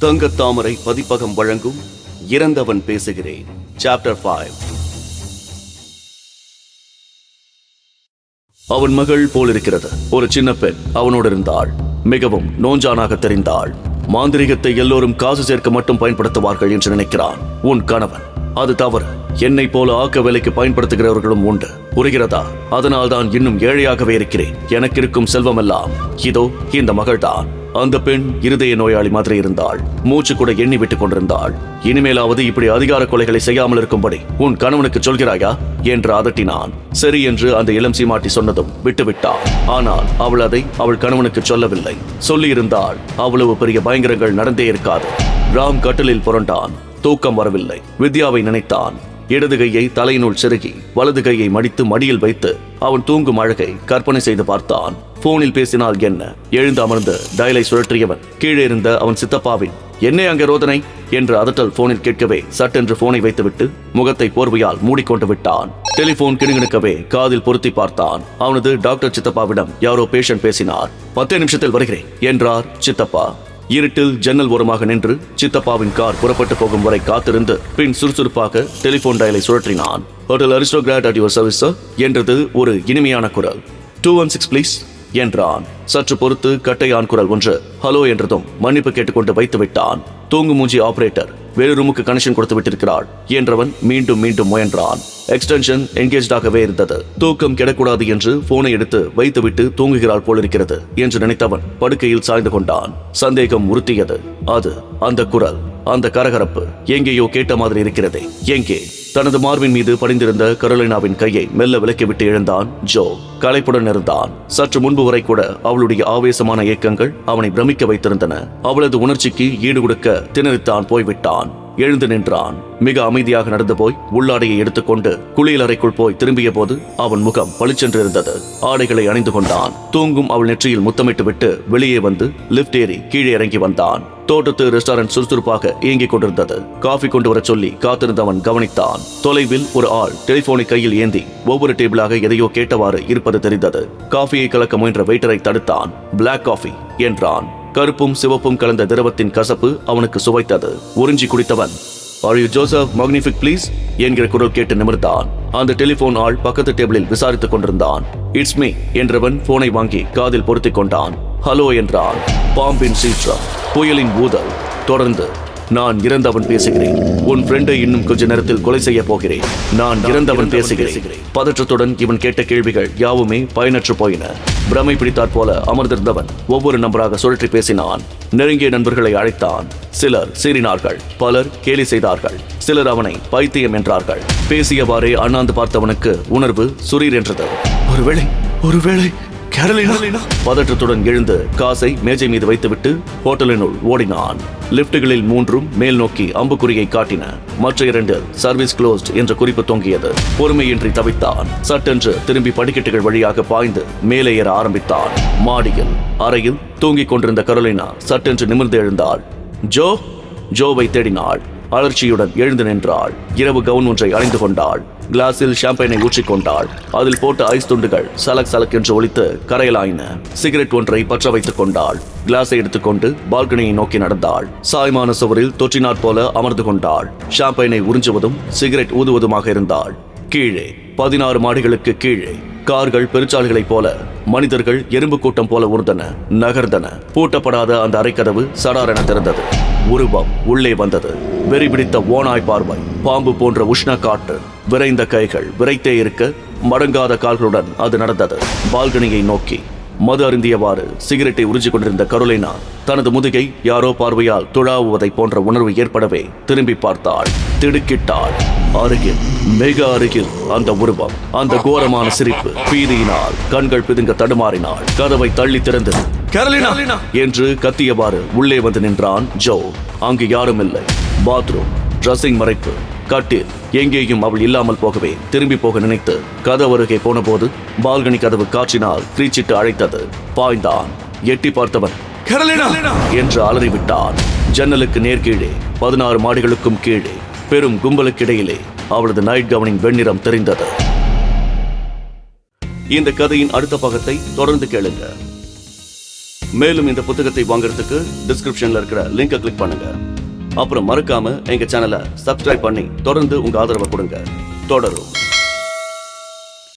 தங்கத்தாமரை பதிப்பகம் வழங்கும் இறந்தவன் பேசுகிறேன். சாப்டர் ஃபைவ் அவன் மகள் போலிருக்கிறது. ஒரு சின்ன பெண் அவனோடு இருந்தாள். மிகவும் நோஞ்சானாக தெரிந்தாள். மாந்திரிகத்தை எல்லோரும் காசு சேர்க்க மட்டும் பயன்படுத்துவார்கள் என்று நினைக்கிறான். உன் கணவன். அது தவறு. என்னை போல ஆக்க வேலைக்கு பயன்படுத்துகிறவர்களும் உண்டு. புரிகிறதா? அதனால் தான் இன்னும் ஏழையாகவே இருக்கிறேன். எனக்கு இருக்கும் செல்வமெல்லாம். இதோ இந்த மகள்தான். அந்த பெண் இருதய நோயாளி மாதிரி இருந்தாள். மூச்சு கூட எண்ணி விட்டுக் கொண்டிருந்தாள். இனிமேலாவது இப்படி அதிகார கொலைகளை செய்யாமல் இருக்கும்படி உன் கணவனுக்கு சொல்கிறாயா? என்று அதட்டினான். சரி என்று அந்த இளம் சீமாட்டி சொன்னதும் விட்டுவிட்டாள். ஆனால் அவள் அதை அவள் கணவனுக்கு சொல்லவில்லை. சொல்லியிருந்தால் அவ்வளவு பெரிய பயங்கரங்கள் நடந்தே இருக்காது. ராம் கட்டிலில் புரண்டான். தூக்கம் வரவில்லை. வித்யாவை நினைத்தான். இடது கையை தலையினுள் செருகி வலது கையை மடித்து மடியில் வைத்து அவன் தூங்கும் அழகை கற்பனை செய்து பார்த்தான். போனில் பேசினால் என்ன? எழுந்து அமர்ந்து டயலை சுழற்றியவன் கீழே இருந்த அவன் சித்தப்பாவின் என்னை அங்கே ரோதனை? என்று அதட்டல் போனில் கேட்கவே சட்டென்று போனை வைத்துவிட்டு முகத்தை போர்வையால் மூடிக்கொண்டு விட்டான். டெலிபோன் கிணுகிணுக்கவே காதில் பொருத்தி பார்த்தான். அவனது டாக்டர் சித்தப்பாவிடம் யாரோ பேஷண்ட் பேசினார். பத்தே நிமிஷத்தில் வருகிறேன் என்றார் சித்தப்பா. இருட்டில் ஜன்னல் ஓரமாக நின்று சித்தப்பாவின் கார் புறப்பட்டு போகும் வரை காத்திருந்து பின் சுறுசுறுப்பாக டெலிபோன் டயலை சுழற்றினான். Hotel Aristocrat at your service என்றது ஒரு இனிமையான குரல். டூ ஒன் சிக்ஸ் ப்ளீஸ் என்றான். சற்று பொறுத்து கட்டையான் குரல் ஒன்று ஹலோ என்றதும் மன்னிப்பு கேட்டுக்கொண்டு வைத்து விட்டான். தூங்கு மூஞ்சி ஆபரேட்டர் வேறு ரூமுக்கு கனெக்ஷன் கொடுத்து விட்டிருக்கிறாள் என்றவன் மீண்டும் மீண்டும் முயன்றான். எக்ஸ்டென்ஷன் என்கேஜாகவே இருந்தது. தூக்கம் கெடக்கூடாது என்று போனை எடுத்து வைத்துவிட்டு தூங்குகிறாள் போலிருக்கிறது என்று நினைத்தவன் படுக்கையில் சாய்ந்து கொண்டான். சந்தேகம் உறுத்தியது. அது அந்த குரல். அந்த கரகரப்பு எங்கேயோ கேட்ட மாதிரி இருக்கிறதே. எங்கே? தனது மார்பின் மீது படிந்திருந்த கரோலினாவின் கையை மெல்ல விலக்கிவிட்டு எழுந்தான் ஜோ. களைப்புடன் இருந்தான் சற்று முன்பு வரை கூட அவளுடைய ஆவேசமான ஏக்கங்கள் அவனை பிரமிக்க வைத்திருந்தன. அவளது உணர்ச்சிக்கு ஈடு கொடுக்க திணறித்தான் போய்விட்டான். எழுந்து நின்றான். மிக அமைதியாக நடந்து போய் உள்ளாடையை எடுத்துக்கொண்டு குளியல் அறைக்குள் போய் திரும்பிய போது அவன் முகம் பளிச்சென்று இருந்தது ஆடைகளை அணிந்து கொண்டான். தூங்கும் அவள் நெற்றியில் முத்தமிட்டு விட்டு வெளியே வந்து லிப்ட் ஏறி கீழே இறங்கி வந்தான். தோட்டத்து ரெஸ்டாரண்ட் சுறுசுறுப்பாக இயங்கிக் கொண்டிருந்தது. காஃபி கொண்டு வரச் சொல்லி காத்திருந்தவன் கவனித்தான். தொலைவில் ஒரு ஆள் டெலிபோனை கையில் ஏந்தி ஒவ்வொரு டேபிளாக எதையோ கேட்டவாறு இருப்பது தெரிந்தது. காஃபியை கலக்க முயன்ற வெயிட்டரை தடுத்தான். பிளாக் காஃபி என்றான். கருப்பும் சிவப்பும் கலந்த திரவத்தின் கசப்பு அவனுக்கு சுவைத்தது. உறிஞ்சி குடித்தவன். Are you Joseph Magnific please என்கிற குரல் கேட்டு நிமிர்ந்தான். அந்த டெலிபோன் ஆள் பக்கத்து டேபிளில் விசாரித்துக் கொண்டிருந்தான். இட்ஸ் மீ என்றவன் போனை வாங்கி காதில் பொருத்திக் கொண்டான். ஹலோ என்றான். பாம்பின் சீற்றம் புயலின் ஊதல் தொடர்ந்து நான் இறந்தவன் பேசுகிறேன். உன் ஃப்ரெண்டை இன்னும் கொஞ்ச நேரத்தில் கொலை செய்ய போகிறேன். நான் இறந்தவன் பேசுகிறேன். பதற்றத்துடன் இவன் கேட்ட கேள்விகள் யாவுமே பயனற்று போயின. பிரமை பிடித்தாற் போல அமர்ந்திருந்தவன் ஒவ்வொரு நம்பராக சுழற்றி பேசினான். நெருங்கிய நண்பர்களை அழைத்தான். சிலர் சீறினார்கள். பலர் கேலி செய்தார்கள். சிலர் அவனை பைத்தியம் என்றார்கள். பேசியவாறே அண்ணாந்து பார்த்தவனுக்கு உணர்வு சுரீர் என்றது ஒருவேளை ஒருவேளை கேரளினா பதற்றத்துடன் எழுந்து காசை மேஜை மீது வைத்துவிட்டு ஹோட்டலினுள் ஓடினான். லிப்டுகளில் மூன்றும் மேல் நோக்கி அம்புக்குறியை காட்டின மற்ற இரண்டு சர்வீஸ் க்ளோஸ்ட் என்ற குறிப்பு தொங்கியது. பொறுமையின்றி தவித்தான். சட்டென்று திரும்பி படிக்கட்டுகள் வழியாக பாய்ந்து மேலே ஏற ஆரம்பித்தான். மாடியில் அறையில் தூங்கிக் கொண்டிருந்த கரோலினா சட்டென்று நிமிர்ந்து எழுந்தாள். ஜோ! ஜோவை தேடினாள். அலர்ச்சியுடன் எழுந்து நின்றாள். இரவு கவுன் ஒன்றை அணிந்து கொண்டாள். கிளாஸில் ஷாம்பைனை ஊற்றிக்கொண்டாள். அதில் போட்ட ஐஸ் துண்டுகள் சலக் சலக் என்று ஒழித்து கரையலாயின. சிகரெட் ஒன்றை பற்ற வைத்துக் கொண்டாள். கிளாஸை எடுத்துக்கொண்டு பால்கனியை நோக்கி நடந்தாள். சாய்மான சுவரில் தொற்றினாற் போல அமர்ந்து கொண்டாள். ஷாம்பைனை உறிஞ்சுவதும் சிகரெட் ஊதுவதுமாக இருந்தாள். கீழே பதினாறு மாடிகளுக்கு கீழே கார்கள் பெருச்சாலைகளைப் போல மனிதர்கள் எறும்பு கூட்டம் போல உருந்தன நகர்ந்தன. பூட்டப்படாத அந்த அறைக்கதவு சடாரென திறந்தது. உருவம் உள்ளே வந்தது. வெறி பிடித்த ஓனாய் பார்வை பாம்பு போன்ற உஷ்ண காற்று விரைந்த கைகள் விரைத்தே இருக்க மடங்காத கால்களுடன் அது நடந்தது. பால்கனியை நோக்கி மது அருந்தியவாறு சிகரெட்டை உறிஞ்சிக் கொண்டிருந்த கரோலினா தனது முதுகை யாரோ பார்வையால் துழாவுவதை போன்ற உணர்வு ஏற்படவே திரும்பி பார்த்தாள். திடுக்கிட்டாள். அருகில் மிக அருகில் அந்த உருவம் அந்த கோரமான சிரிப்பு பீதியினால் கண்கள் பிதுங்க தடுமாறினாள். கதவை தள்ளி திறந்தது. கேரளினா! என்று கத்தியவாறு உள்ளே வந்து நின்றான் ஜோ. அங்கு யாரும் இல்லை. பாத்ரூம் ட்ரெஸ்ஸிங் மறைப்பு கட்டில் எங்கேயும் அவள் இல்லாமல் போகவே திரும்பி போக நினைத்து கதவு அருகே போனபோது பால்கனி கதவு காற்றினால் கிரீச்சிட்டு அழைத்தது. பாய்ந்தான். எட்டி பார்த்தவன்! என்று அலறிவிட்டான். ஜன்னலுக்கு நேர்கீழே பதினாறு மாடிகளுக்கும் கீழே பெரும் கும்பலுக்கிடையிலே அவளது நைட் கவனின் வெண்ணிறம் தெரிந்தது. இந்த கதையின் அடுத்த பக்கத்தை தொடர்ந்து கேளுங்க. மேலும் இந்த புத்தகத்தை வாங்குறதுக்கு டிஸ்கிரிப்ஷன்ல இருக்கிற லிங்கை கிளிக் பண்ணுங்க. அப்புறம் மறக்காம எங்க சேனலை சப்ஸ்கிரைப் பண்ணி தொடர்ந்து உங்க ஆதரவை கொடுங்க. தொடரும்.